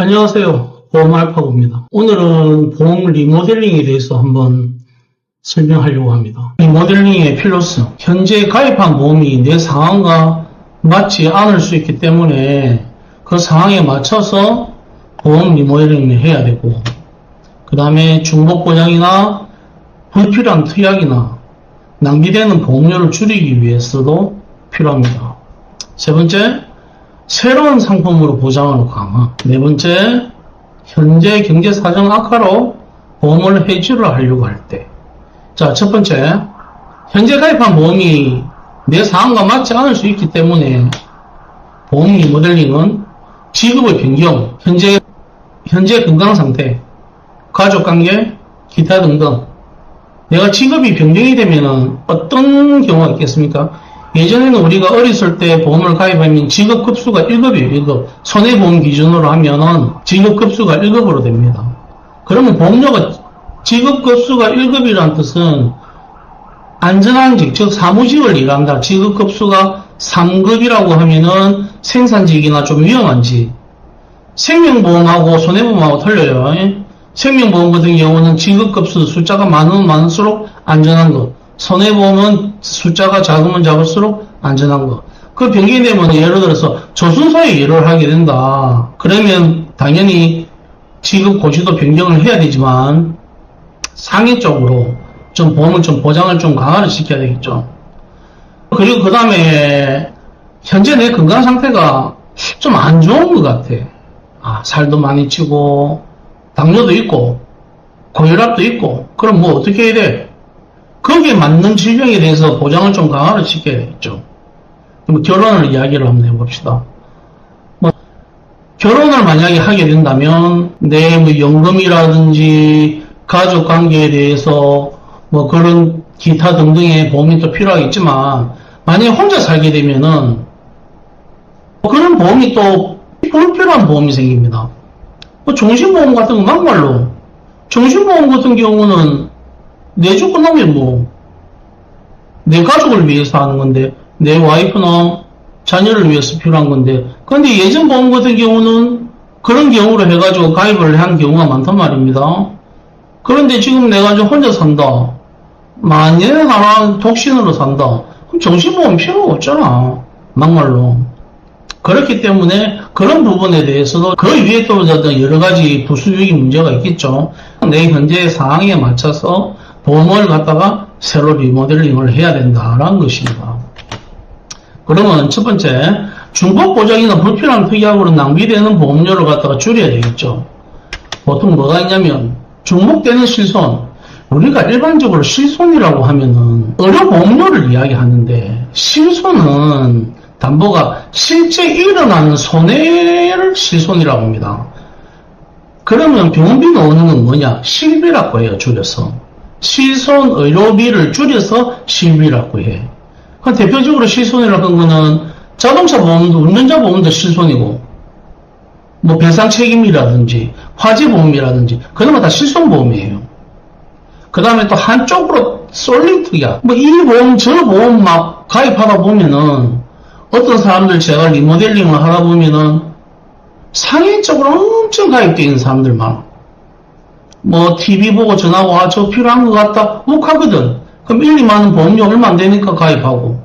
안녕하세요. 보험 알파고입니다. 오늘은 보험 리모델링에 대해서 한번 설명하려고 합니다. 리모델링의 필요성. 현재 가입한 보험이 내 상황과 맞지 않을 수 있기 때문에 그 상황에 맞춰서 보험 리모델링을 해야 되고, 그 다음에 중복 보장이나 불필요한 특약이나 낭비되는 보험료를 줄이기 위해서도 필요합니다. 세 번째, 새로운 상품으로 보장하는 강화. 네 번째, 현재 경제 사정 악화로 보험을 해지를 하려고 할 때. 자, 첫 번째, 현재 가입한 보험이 내 상황과 맞지 않을 수 있기 때문에 보험 리모델링은 지급의 변경, 현재, 현재 건강 상태, 가족 관계, 기타 등등. 내가 직업이 변경이 되면은 어떤 경우가 있겠습니까? 예전에는 우리가 어렸을 때 보험을 가입하면 직업 급수가 1급이에요, 1급. 손해보험 기준으로 하면은 직업 급수가 1급으로 됩니다. 그러면 보험료가 직업 급수가 1급이라는 뜻은 안전한 직, 즉 사무직을 일한다. 직업 급수가 3급이라고 하면은 생산직이나 좀 위험한지. 생명보험하고 손해보험하고 틀려요. 예? 생명보험 같은 경우는 직업급수 숫자가 많으면 많을수록 안전한 것. 손해보험은 숫자가 작으면 작을수록 안전한 것. 그 변경이 되면 예를 들어서 저순서에 일을 하게 된다. 그러면 당연히 지급 고지도 변경을 해야 되지만 상위적으로 좀 보험을 좀 보장을 좀 강화를 시켜야 되겠죠. 그리고 그 다음에 현재 내 건강 상태가 좀 안 좋은 것 같아. 아, 살도 많이 찌고 당뇨도 있고 고혈압도 있고 그럼 뭐 어떻게 해야 돼? 거기에 맞는 질병에 대해서 보장을 좀 강화를 시켜야겠죠. 그럼 결혼을 이야기를 한번 해봅시다. 뭐 결혼을 만약에 하게 된다면 내 뭐 연금이라든지 가족 관계에 대해서 뭐 그런 기타 등등의 보험이 또 필요하겠지만 만약에 혼자 살게 되면은 그런 보험이 또 불필요한 보험이 생깁니다. 뭐 정신보험 같은 거 막말로 정신보험 같은 경우는 내주 끝나면 뭐 내 가족을 위해서 하는 건데 내 와이프나 자녀를 위해서 필요한 건데 근데 예전 보험 같은 경우는 그런 경우로 해가지고 가입을 한 경우가 많단 말입니다. 그런데 지금 내가 이제 혼자 산다. 만약에 하나 독신으로 산다. 그럼 정신보험 필요가 없잖아. 막말로. 그렇기 때문에 그런 부분에 대해서도 그 위에 또 여러 가지 부수적인 문제가 있겠죠. 내 현재 상황에 맞춰서 보험을 갖다가 새로 리모델링을 해야 된다라는 것입니다. 그러면 첫 번째, 중복 보장이나 불필요한 특약으로 낭비되는 보험료를 갖다가 줄여야 되겠죠. 보통 뭐가 있냐면 중복되는 실손. 우리가 일반적으로 실손이라고 하면은 의료 보험료를 이야기하는데 실손은 담보가 실제 일어나는 손해를 실손이라고 합니다. 그러면 병원비 나오는 건 뭐냐? 실비라고 해요, 줄여서. 실손 의료비를 줄여서 실비라고 해. 그 대표적으로 실손이라고 한 거는 자동차 보험도 운전자 보험도 실손이고, 뭐 배상 책임이라든지 화재 보험이라든지 거다 실손 보험이에요. 그 다음에 또 한쪽으로 특약, 뭐이 보험 저 보험 막 가입하다 보면은 어떤 사람들 제가 리모델링을 하다 보면은 상인적으로 엄청 가입되어 있는 사람들 많아. 뭐 TV 보고 전화하고 아 저 필요한 것 같다 혹하거든. 그럼 1, 2만원 보험료 얼마 안 되니까 가입하고.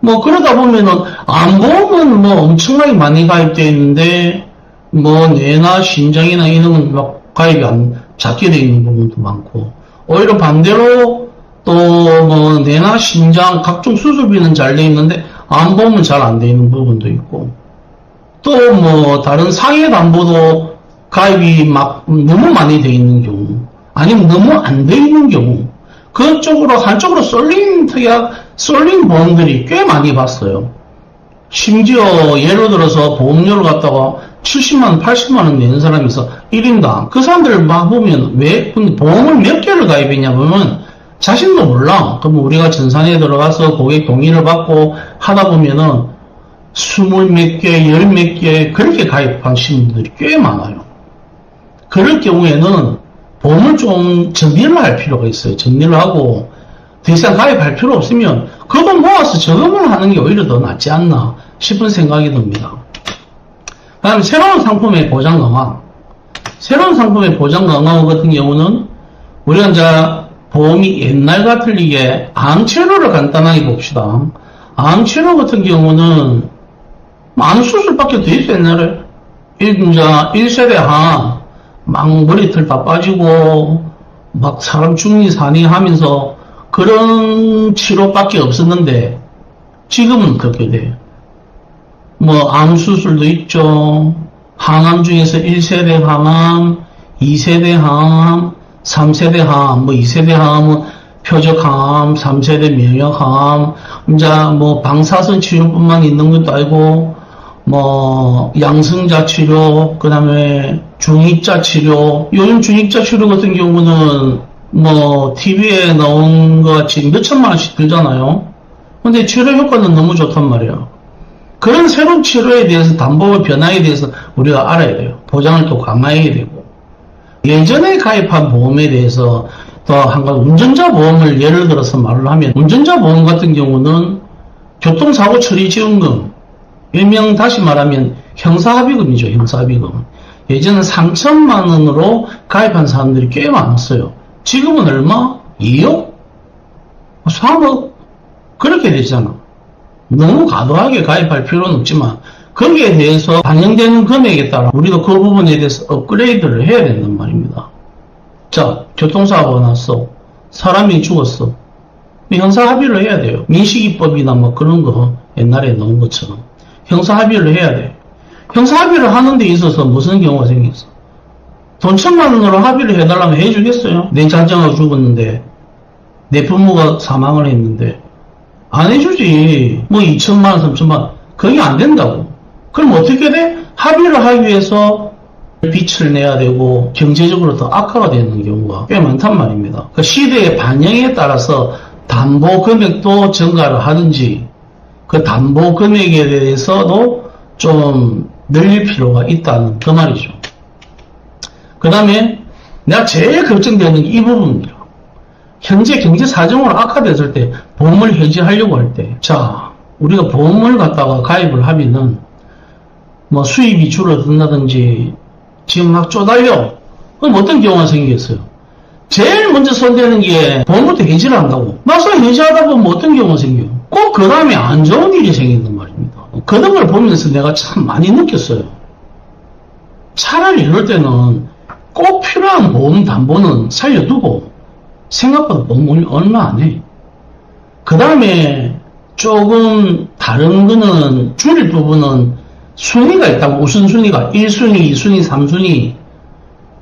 뭐 그러다 보면은 안 보험은 뭐 엄청나게 많이 가입되어 있는데 뭐 뇌나 심장이나 이런 건 막 가입이 안 작게 되어 있는 부분도 많고 오히려 반대로 또 뭐 뇌나 심장 각종 수술비는 잘 되어 있는데 안 보면 잘안 되어 있는 부분도 있고 또 뭐 다른 상해 담보도 가입이 막 너무 많이 되어 있는 경우 아니면 너무 안 되어 있는 경우 그쪽으로 한쪽으로 쏠린 특약 쏠린 보험들이 꽤 많이 봤어요. 심지어 예를 들어서 보험료를 갖다가 70만원, 80만 원 내는 사람이 있어. 1인당. 그 사람들을 막 보면 왜 보험을 몇 개를 가입했냐 보면 자신도 몰라. 그럼 우리가 전산에 들어가서 고객 동의를 받고 하다 보면은 스물 몇 개, 열 몇 개 그렇게 가입하신 분들이 꽤 많아요. 그럴 경우에는 보험을 좀 정리를 할 필요가 있어요. 정리를 하고 더 이상 가입할 필요 없으면 그돈 모아서 저금을 하는 게 오히려 더 낫지 않나 싶은 생각이 듭니다. 다음에 새로운 상품의 보장 강화. 새로운 상품의 보장 강화 같은 경우는 우리가 이제 보험이 옛날과 틀리게 암치료를 간단하게 봅시다. 암치료 같은 경우는 암 수술밖에 돼 있어 옛날에. 일, 이제 1세대 항, 막 머리털 다 빠지고, 막 사람 죽니 사니 하면서 그런 치료밖에 없었는데, 지금은 그렇게 돼. 뭐, 암 수술도 있죠. 항암 중에서 1세대 항암, 2세대 항암, 3세대 항암, 뭐 2세대 항암은 표적 항암, 3세대 면역 항암, 이제 뭐 방사선 치료뿐만 있는 것도 아니고, 뭐 양성자 치료, 그 다음에 중입자 치료. 요즘 중입자 치료 같은 경우는 뭐 TV에 나온 것 같이 몇 천만 원씩 들잖아요. 근데 치료 효과는 너무 좋단 말이야. 그런 새로운 치료에 대해서 담보 변화에 대해서 우리가 알아야 돼요. 보장을 또 강화해야 되고. 예전에 가입한 보험에 대해서 또 한 가지 운전자 보험을 예를 들어서 말을 하면 운전자 보험 같은 경우는 교통사고 처리 지원금 일명 다시 말하면 형사합의금이죠. 형사합의금. 예전에 3천만 원으로 가입한 사람들이 꽤 많았어요. 지금은 얼마? 2억? 3억? 그렇게 되잖아. 너무 과도하게 가입할 필요는 없지만 거기에 대해서 반영되는 금액에 따라 우리도 그 부분에 대해서 업그레이드를 해야 된단 말입니다. 자, 교통사고가 났어. 사람이 죽었어. 형사 합의를 해야 돼요. 민식이법이나 뭐 그런 거 옛날에 넣은 것처럼 형사 합의를 해야 돼. 형사 합의를 하는 데 있어서 무슨 경우가 생겼어? 돈 천만 원으로 합의를 해달라면 해주겠어요? 내 자정하고 죽었는데 내 부모가 사망을 했는데 안 해주지. 뭐 2천만 원, 3천만 원. 그게 안 된다고. 그럼 어떻게 돼? 합의를 하기 위해서 빚을 내야 되고 경제적으로 더 악화가 되는 경우가 꽤 많단 말입니다. 그 시대의 반영에 따라서 담보 금액도 증가를 하든지 그 담보 금액에 대해서도 좀 늘릴 필요가 있다는 그 말이죠. 그 다음에 내가 제일 걱정되는 게이 부분입니다. 현재 경제 사정으로 악화됐을 때 보험을 해지하려고 할 때, 자, 우리가 보험을 갖다가 가입을 하면은 뭐 수입이 줄어든다든지 지금 막 쪼달려. 그럼 어떤 경우가 생기겠어요? 제일 먼저 손대는 게 보험부터 해지를 한다고. 막상 해지하다 보면 어떤 경우가 생겨요? 꼭 그 다음에 안 좋은 일이 생긴단 말입니다. 그런 걸 보면서 내가 참 많이 느꼈어요. 차라리 이럴 때는 꼭 필요한 보험 담보는 살려두고 생각보다 보험이 얼마 안 해. 그 다음에 조금 다른 거는 줄일 부분은 순위가 있다고 우선순위가 1순위, 2순위, 3순위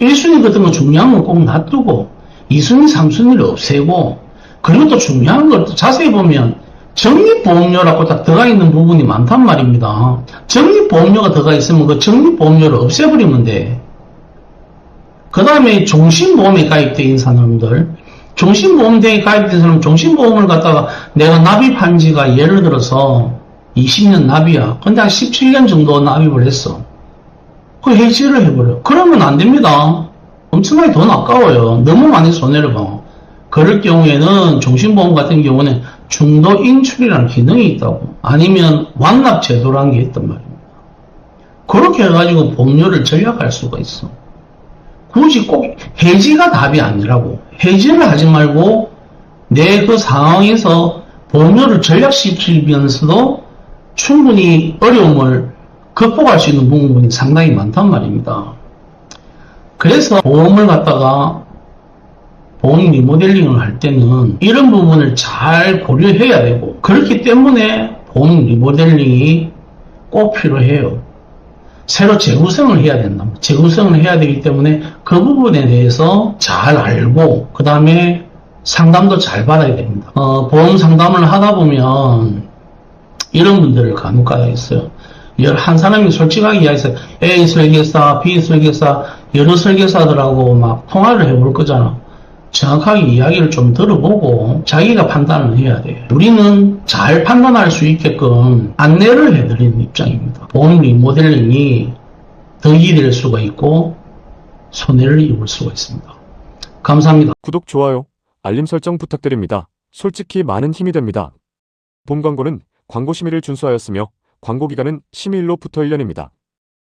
1순위 같은 거 중요한 건 꼭 놔두고 2순위, 3순위를 없애고 그리고 또 중요한 걸 또 자세히 보면 적립보험료라고 딱 들어가 있는 부분이 많단 말입니다. 적립보험료가 들어가 있으면 그 적립보험료를 없애버리면 돼. 그 다음에 종신보험에 있는 사람들, 종신보험대에 가입된 사람, 종신보험을 갖다가 내가 납입한 지가 예를 들어서 20년 납이야. 근데 한 17년 정도 납입을 했어. 그 해지를 해버려. 그러면 안 됩니다. 엄청나게 돈 아까워요. 너무 많이 손해를 봐. 그럴 경우에는 종신보험 같은 경우는 중도 인출이라는 기능이 있다고. 아니면 완납 제도라는 게 있단 말입니다. 그렇게 해가지고 보험료를 절약할 수가 있어. 굳이 꼭 해지가 답이 아니라고. 해지를 하지 말고 내 그 상황에서 보험료를 절약시키면서도 충분히 어려움을 극복할 수 있는 부분이 상당히 많단 말입니다. 그래서 보험을 갖다가 보험 리모델링을 할 때는 이런 부분을 잘 고려해야 되고 그렇기 때문에 보험 리모델링이 꼭 필요해요. 새로 재구성을 해야 된다. 재구성을 해야 되기 때문에 그 부분에 대해서 잘 알고 그 다음에 상담도 잘 받아야 됩니다. 어, 보험 상담을 하다 보면 이런 분들을 간혹 가다 있어요. 열한 사람이 솔직하게 이야기해서 A 설계사, B 설계사, 여러 설계사들하고 막 통화를 해볼 거잖아. 정확하게 이야기를 좀 들어보고 자기가 판단을 해야 돼. 우리는 잘 판단할 수 있게끔 안내를 해드리는 입장입니다. 보험 리모델링이 덕이 될 수가 있고 손해를 입을 수가 있습니다. 감사합니다. 구독, 좋아요, 알림 설정 부탁드립니다. 솔직히 많은 힘이 됩니다. 본 광고는 광고 심의를 준수하였으며 광고 기간은 심의일로부터 1년입니다.